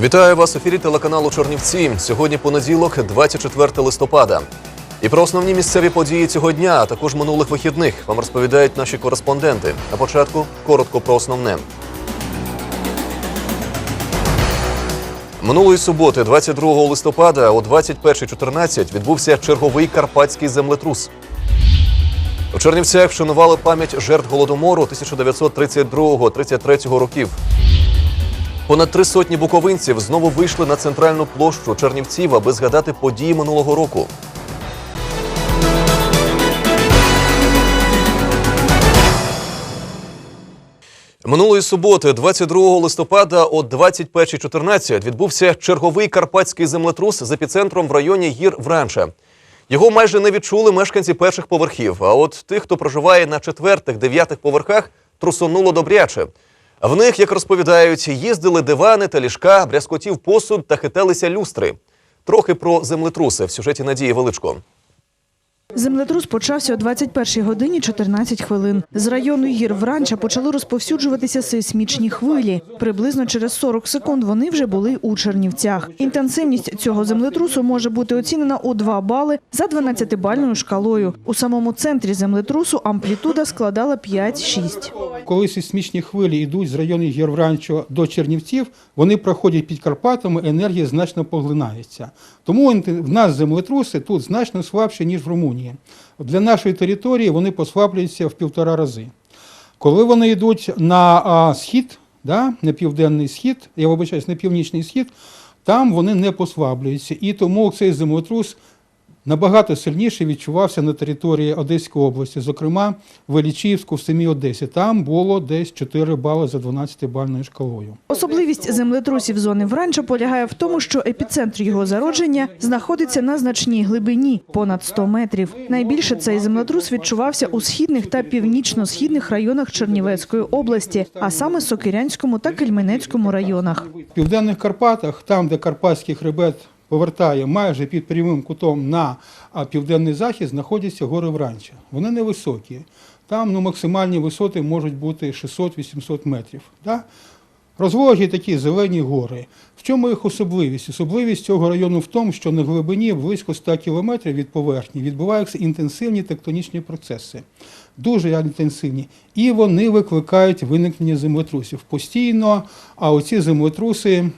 Вітаю вас в ефірі телеканалу Чорнівці. Сьогодні понеділок, 24 листопада. І про основні місцеві події цього дня, а також минулих вихідних, вам розповідають наші кореспонденти. На початку коротко про основне. Минулої суботи, 22 листопада, о 21.14 відбувся черговий карпатський землетрус. У Чернівцях вшанували пам'ять жертв голодомору 1932-33 років. Понад три сотні буковинців знову вийшли на центральну площу Чернівців, аби згадати події минулого року. Минулої суботи, 22 листопада, о 21.14 відбувся черговий карпатський землетрус з епіцентром в районі гір Вранча. Його майже не відчули мешканці перших поверхів. А от тих, хто проживає на четвертих, дев'ятих поверхах, трусонуло добряче. В них, як розповідають, їздили дивани та ліжка, брязкотів посуд та хиталися люстри. Трохи про землетруси в сюжеті Надії Величко. Землетрус почався о 21 годині 14 хвилин. З району гір Вранча почали розповсюджуватися сейсмічні хвилі. Приблизно через 40 секунд вони вже були у Чернівцях. Інтенсивність цього землетрусу може бути оцінена у 2 бали за 12-бальною шкалою. У самому центрі землетрусу амплітуда складала 5-6. Коли сейсмічні хвилі йдуть з району Гірвранчо до Чернівців, вони проходять під Карпатами, енергія значно поглинається. Тому в нас землетруси тут значно слабші, ніж в Румунії. Для нашої території вони посваблюються в півтора рази. Коли вони йдуть на схід, да, на південний схід, я вибачаюсь, на північний схід, там вони не послаблюються. І тому цей землетрус набагато сильніше відчувався на території Одеської області, зокрема в Ілічівську, в самій Одесі. Там було десь 4 бали за 12-бальною шкалою. Особливість землетрусів зони Вранча полягає в тому, що епіцентр його зародження знаходиться на значній глибині понад 100 метрів. Найбільше цей землетрус відчувався у східних та північно-східних районах Чернівецької області, а саме Сокирянському та Кельменецькому районах. В південних Карпатах, там, де Карпатський хребет повертає майже під прямим кутом на південний захід, знаходяться гори Вранча. Вони невисокі. Там ну, максимальні висоти можуть бути 600-800 метрів. Да? Розвогі такі зелені гори. В чому їх особливість? Особливість цього району в тому, що на глибині близько 100 кілометрів від поверхні відбуваються інтенсивні тектонічні процеси. Дуже інтенсивні. І вони викликають виникнення землетрусів. Постійно, а оці землетруси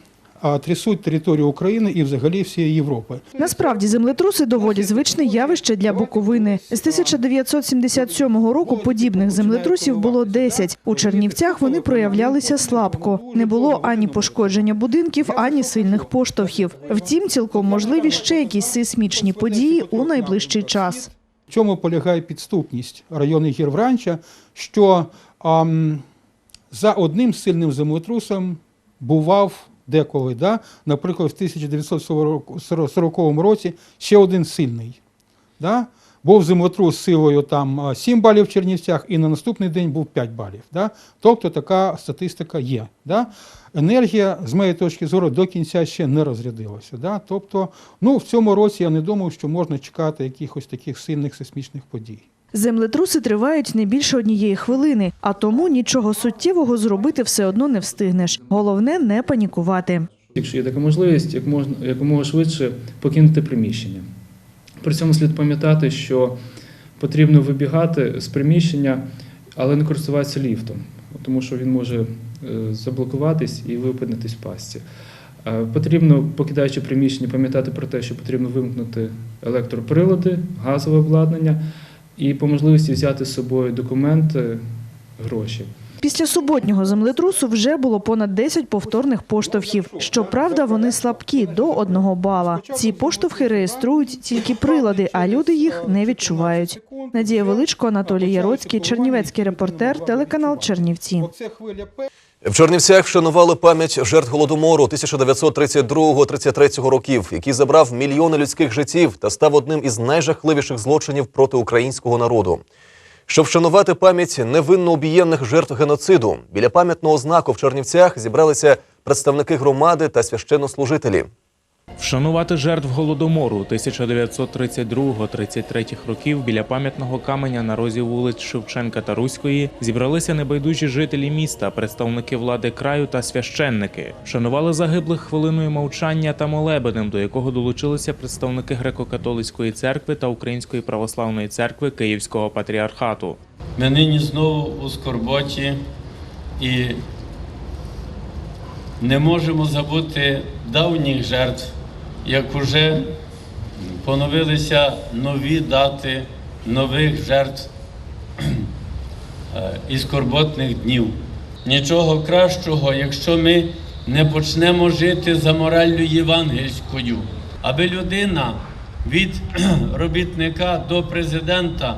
трясуть територію України і взагалі всієї Європи. Насправді землетруси доволі звичне явище для Буковини. З 1977 року подібних землетрусів було 10. У Чернівцях вони проявлялися слабко. Не було ані пошкодження будинків, ані сильних поштовхів. Втім, цілком можливі ще якісь сейсмічні події у найближчий час. В чому полягає підступність району Гірвранча, що ам, за одним сильним землетрусом бував деколи, да? наприклад, в 1940 році ще один сильний. Да? Був землетрус силою там 7 балів в Чернівцях, і на наступний день був 5 балів. Да? Тобто така статистика є. Да? Енергія, з моєї точки зору, до кінця ще не розрядилася. Да? Тобто, ну, в цьому році я не думав, що можна чекати якихось таких сильних сейсмічних подій. Землетруси тривають не більше однієї хвилини, а тому нічого суттєвого зробити все одно не встигнеш. Головне не панікувати. Якщо є така можливість, як можна якомога швидше покинути приміщення. При цьому слід пам'ятати, що потрібно вибігати з приміщення, але не користуватися ліфтом, тому що він може е, заблокуватись і ви опинитесь в пастці. Е, Потрібно, покидаючи приміщення, пам'ятати про те, що потрібно вимкнути електроприлади, газове обладнання і по можливості взяти з собою документи, гроші. Після суботнього землетрусу вже було понад 10 повторних поштовхів. Щоправда, вони слабкі до одного бала. Ці поштовхи реєструють тільки прилади, а люди їх не відчувають. Надія Величко, Анатолій Яроцький, Чернівецький репортер, телеканал Чернівці. В Чернівцях вшанували пам'ять жертв голодомору 1932-33 років, який забрав мільйони людських життів та став одним із найжахливіших злочинів проти українського народу. Щоб вшанувати пам'ять невинно обієнних жертв геноциду, біля пам'ятного знаку в Чернівцях зібралися представники громади та священнослужителі. Вшанувати жертв голодомору 1932-33 років біля пам'ятного каменя на розі вулиць Шевченка та Руської зібралися небайдужі жителі міста, представники влади краю та священники. Вшанували загиблих хвилиною мовчання та молебенем, до якого долучилися представники греко-католицької церкви та Української православної церкви Київського патріархату. Ми нині знову у скорботі і не можемо забути давніх жертв, як уже поновилися нові дати нових жертв е, і скорботних днів. Нічого кращого, якщо ми не почнемо жити за мораллю євангельською, аби людина від робітника до президента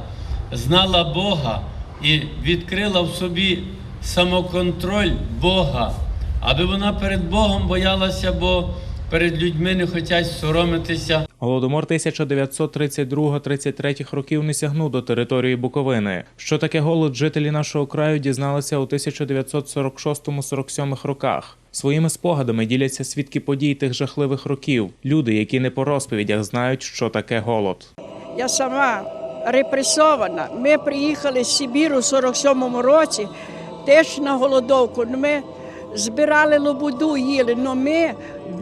знала Бога і відкрила в собі самоконтроль Бога, аби вона перед Богом боялася, бо перед людьми не хочуть соромитися. Голодомор 1932-33 років не сягнув до території Буковини. Що таке голод жителі нашого краю дізналися у 1946-47 роках. Своїми спогадами діляться свідки подій тих жахливих років. Люди, які не по розповідях знають, що таке голод. Я сама репресована. Ми приїхали з Сибіру в 47-му році, теж на голодовку. Ну, Ми збирали лобуду, їли, але ми,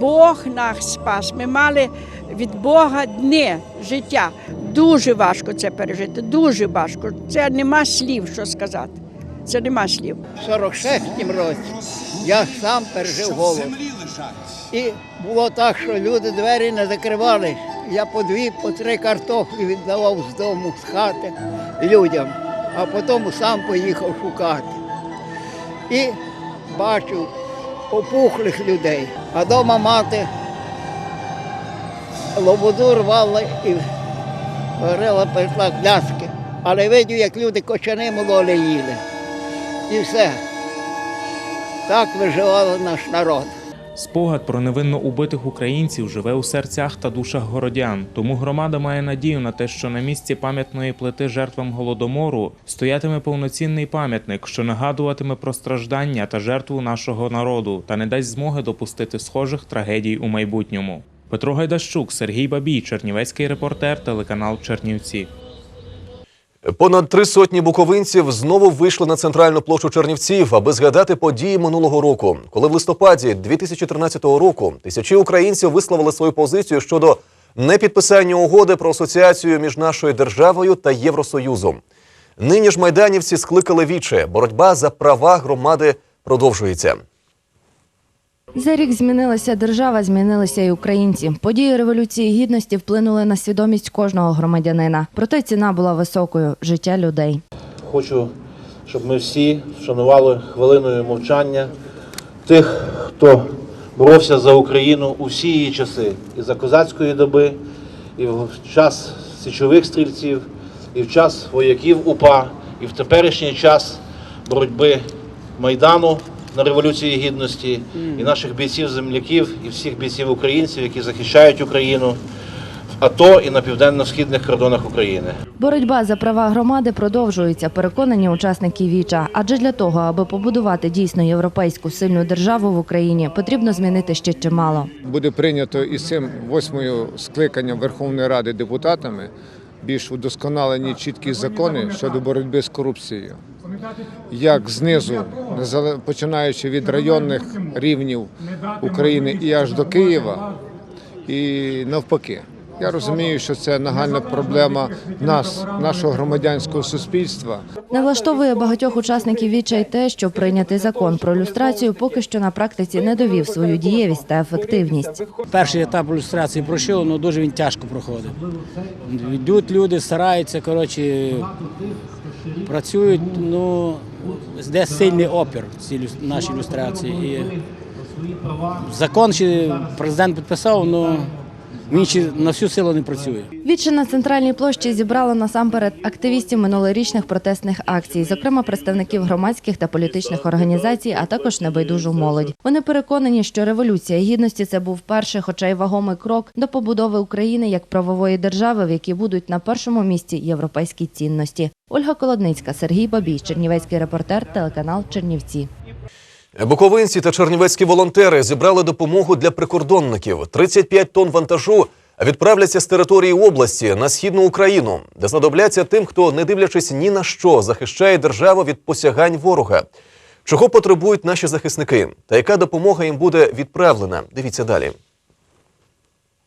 Бог нас спас. Ми мали від Бога дні життя. Дуже важко це пережити, дуже важко. Це нема слів, що сказати. Це нема слів. в 46-му році я сам пережив голод. І було так, що люди двері не закривали. Я по дві, по три картоплі віддавав з дому, з хати людям, а потім сам поїхав шукати. І бачив опухлих людей. А дома мати лободу рвала і горила, пекла кляски. Але видів, як люди кочани мололи їли. І все. Так виживав наш народ. Спогад про невинно убитих українців живе у серцях та душах городян. Тому громада має надію на те, що на місці пам'ятної плити жертвам голодомору стоятиме повноцінний пам'ятник, що нагадуватиме про страждання та жертву нашого народу та не дасть змоги допустити схожих трагедій у майбутньому. Петро Гайдащук, Сергій Бабій, Чернівецький репортер, телеканал Чернівці. Понад три сотні буковинців знову вийшли на центральну площу Чернівців, аби згадати події минулого року, коли в листопаді 2013 року тисячі українців висловили свою позицію щодо непідписання угоди про асоціацію між нашою державою та Євросоюзом. Нині ж майданівці скликали віче. Боротьба за права громади продовжується. За рік змінилася держава, змінилися і українці. Події революції гідності вплинули на свідомість кожного громадянина. Проте ціна була високою життя людей. Хочу, щоб ми всі вшанували хвилиною мовчання тих, хто боровся за Україну у всі її часи, і за козацької доби, і в час січових стрільців, і в час вояків УПА, і в теперішній час боротьби Майдану на Революції Гідності, і наших бійців-земляків, і всіх бійців українців, які захищають Україну в АТО і на південно-східних кордонах України. Боротьба за права громади продовжується, переконані учасники віча. Адже для того, аби побудувати дійсно європейську сильну державу в Україні, потрібно змінити ще чимало. буде прийнято із цим восьмою скликанням Верховної Ради депутатами більш удосконалені чіткі закони щодо боротьби з корупцією. Як знизу, починаючи від районних рівнів України і аж до Києва, і навпаки. Я розумію, що це нагальна проблема нас, нашого громадянського суспільства. Не влаштовує багатьох учасників віча й те, що прийнятий закон про люстрацію поки що на практиці не довів свою дієвість та ефективність. Перший етап ілюстрації пройшов, але дуже він тяжко проходить. Йдуть люди, стараються, коротше, працюють, ну, де сильний опір цій нашій ілюстрації. І закон чи президент підписав, але ще на всю силу не працює. Віче на центральній площі зібрало насамперед активістів минулорічних протестних акцій, зокрема представників громадських та політичних організацій, а також небайдужу молодь. Вони переконані, що революція гідності це був перший, хоча й вагомий крок до побудови України як правової держави, в якій будуть на першому місці європейські цінності. Ольга Колодницька, Сергій Бабій, Чернівецький репортер, телеканал Чернівці. Буковинці та чернівецькі волонтери зібрали допомогу для прикордонників. 35 тонн вантажу відправляться з території області на східну Україну, де знадобляться тим, хто, не дивлячись ні на що, захищає державу від посягань ворога. Чого потребують наші захисники та яка допомога їм буде відправлена? Дивіться далі.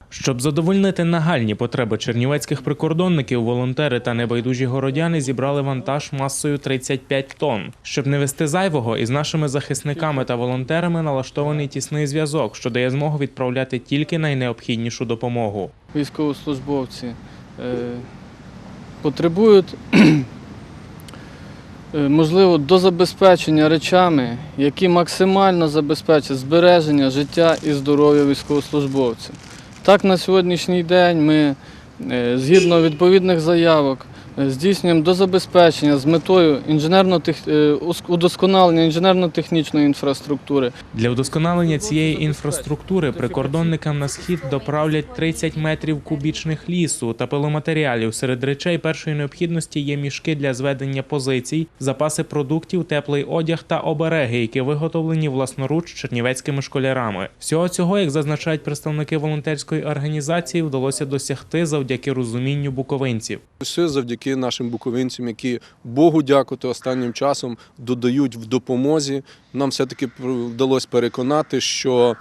Щоб задовольнити нагальні потреби чернівецьких прикордонників, волонтери та небайдужі городяни зібрали вантаж масою 35 тонн. Щоб не вести зайвого, із нашими захисниками та волонтерами налаштований тісний зв'язок, що дає змогу відправляти тільки найнеобхіднішу допомогу. військовослужбовці е, потребують, е, можливо, до забезпечення речами, які максимально забезпечать збереження життя і здоров'я військовослужбовців. Так, на сьогоднішній день ми, е, згідно відповідних заявок, здійснюємо до забезпечення з метою інженерно-тех- е, удосконалення інженерно-технічної інфраструктури, Для вдосконалення цієї інфраструктури прикордонникам на схід доправлять 30 метрів кубічних лісу та пиломатеріалів. Серед речей першої необхідності є мішки для зведення позицій, запаси продуктів, теплий одяг та обереги, які виготовлені власноруч чернівецькими школярами. Всього цього, як зазначають представники волонтерської організації, вдалося досягти завдяки розумінню буковинців. Все завдяки нашим буковинцям, які Богу дякувати останнім часом додають в допомозі. Нам все-таки вдалося переконати, що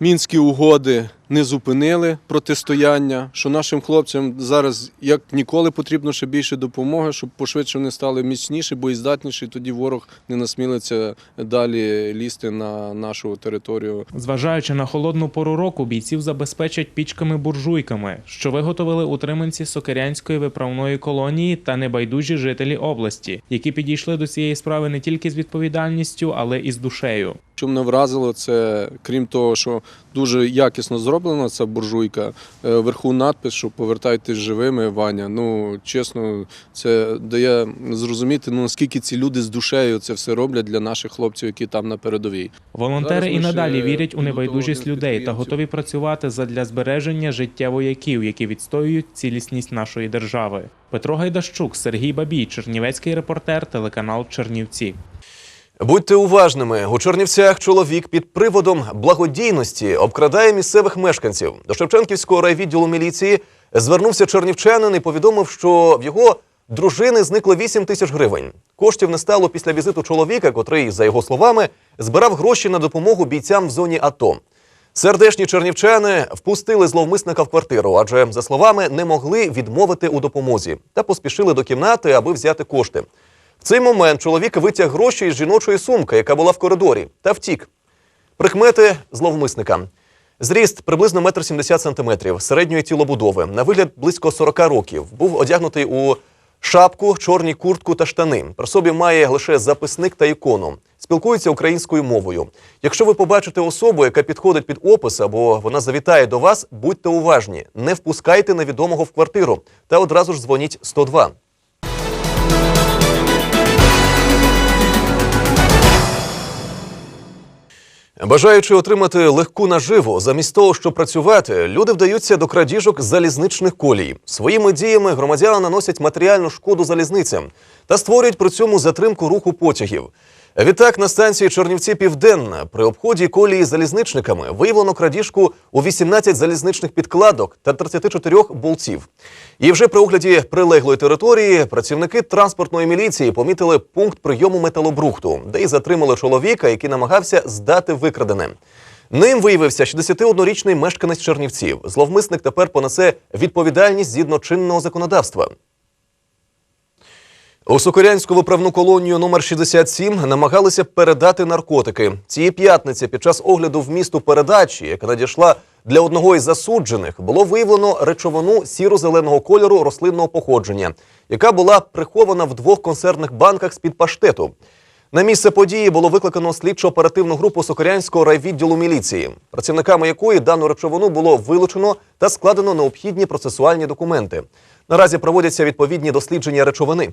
мінські угоди не зупинили протистояння, що нашим хлопцям зараз як ніколи потрібно ще більше допомоги, щоб пошвидше вони стали міцніші, боєздатніші, і тоді ворог не насмілиться далі лізти на нашу територію. Зважаючи на холодну пору року, бійців забезпечать пічками-буржуйками, що виготовили утриманці Сокирянської виправної колонії та небайдужі жителі області, які підійшли до цієї справи не тільки з відповідальністю, але і з душею. Що мене вразило, це крім того, що дуже якісно зроблена ця буржуйка, е, вверху надпис, що повертайтесь живими, Ваня. Ну чесно, це дає зрозуміти, ну наскільки ці люди з душею це все роблять для наших хлопців, які там на передовій. Волонтери Зараз і надалі вірять у небайдужість людей та готові працювати задля збереження життя вояків, які відстоюють цілісність нашої держави. Петро Гайдащук, Сергій Бабій, Чернівецький репортер, телеканал Чернівці. Будьте уважними. У Чернівцях чоловік під приводом благодійності обкрадає місцевих мешканців. До Шевченківського райвідділу міліції звернувся чернівчанин і повідомив, що в його дружини зникло 8 тисяч гривень. Коштів не стало після візиту чоловіка, котрий, за його словами, збирав гроші на допомогу бійцям в зоні АТО. Сердешні чернівчани впустили зловмисника в квартиру, адже, за словами, не могли відмовити у допомозі та поспішили до кімнати, аби взяти кошти. В цей момент чоловік витяг гроші із жіночої сумки, яка була в коридорі, та втік. Прикмети зловмисника. Зріст приблизно 1,70 см, середньої тілобудови, на вигляд близько 40 років. Був одягнутий у шапку, чорні куртку та штани. При собі має лише записник та ікону. Спілкується українською мовою. Якщо ви побачите особу, яка підходить під опис або вона завітає до вас, будьте уважні, не впускайте невідомого в квартиру та одразу ж дзвоніть 102. Бажаючи отримати легку наживу, замість того, щоб працювати, люди вдаються до крадіжок залізничних колій. Своїми діями громадяни наносять матеріальну шкоду залізницям та створюють при цьому затримку руху потягів. Відтак на станції Чернівці Південна при обході колії залізничниками виявлено крадіжку у 18 залізничних підкладок та 34 болтів. І вже при огляді прилеглої території працівники транспортної міліції помітили пункт прийому металобрухту, де й затримали чоловіка, який намагався здати викрадене. Ним виявився 61-річний мешканець Чернівців. Зловмисник тепер понесе відповідальність згідно чинного законодавства. У Сокирянську виправну колонію номер 67 намагалися передати наркотики. Цієї п'ятниці під час огляду вмісту передачі, яка надійшла для одного із засуджених, було виявлено речовину сіро-зеленого кольору рослинного походження, яка була прихована в двох консервних банках з-під паштету. На місце події було викликано слідчо-оперативну групу Сокирянського райвідділу міліції, працівниками якої дану речовину було вилучено та складено необхідні процесуальні документи. Наразі проводяться відповідні дослідження речовини.